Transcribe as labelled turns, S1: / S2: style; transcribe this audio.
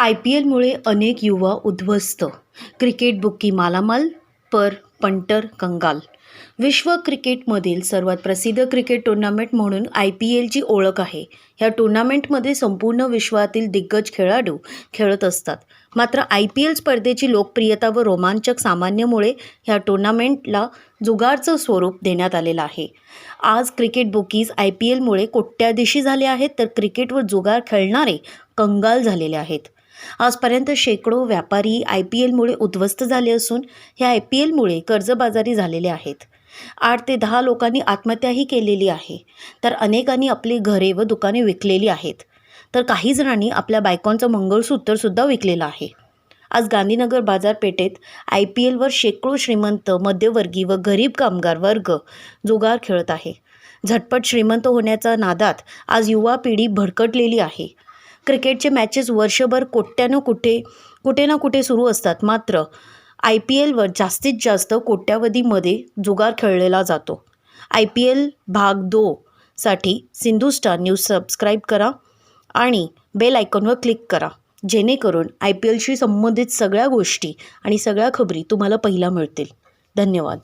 S1: I P एलमुळे अनेक युवा उद्ध्वस्त. क्रिकेट बुक्की मालामाल पर पंटर कंगाल. विश्व क्रिकेटमधील सर्वात प्रसिद्ध क्रिकेट टुर्नामेंट म्हणून आय पी एलची ओळख आहे. ह्या टुर्नामेंटमध्ये संपूर्ण विश्वातील दिग्गज खेळाडू खेळत असतात. मात्र आय पी एल स्पर्धेची लोकप्रियता व रोमांचक सामान्यमुळे ह्या टुर्नामेंटला जुगारचं स्वरूप देण्यात आलेलं आहे. आज क्रिकेट बुकीज आय पी एलमुळे कोट्याधीशी झाले आहेत तर क्रिकेटवर जुगार खेळणारे कंगाल झालेले आहेत. आजपर्यंत शेकडो व्यापारी आय पी एलमुळे उद्ध्वस्त झाले असून ह्या आय पी एलमुळे कर्जबाजारी झालेले आहेत. आठ ते दहा लोकांनी आत्महत्याही केलेली आहे. तर अनेकांनी आपली घरे व दुकाने विकलेली आहेत. तर काही जणांनी आपल्या बायकांचं मंगळसूत्रसुद्धा विकलेलं आहे. आज गांधीनगर बाजारपेठेत आय पी एलवर शेकडो श्रीमंत मध्यवर्गीय व गरीब कामगार वर्ग जुगार खेळत आहे. झटपट श्रीमंत होण्याच्या नादात आज युवा पिढी भडकटलेली आहे. क्रिकेटचे मॅचेस वर्षभर कोट्यानं कुठे कुठे ना कुठे सुरू असतात. मात्र आय पी एलवर जास्तीत जास्त कोट्यावधीमध्ये जुगार खेळलेला जातो. आय पी एल भाग दोसाठी साठी सिंधुस्टार न्यूज सबस्क्राईब करा आणि बेल आयकॉनवर क्लिक करा. जेणेकरून आय पी एलशी संबंधित सगळ्या गोष्टी आणि सगळ्या खबरी तुम्हाला पहिला मिळतील. धन्यवाद.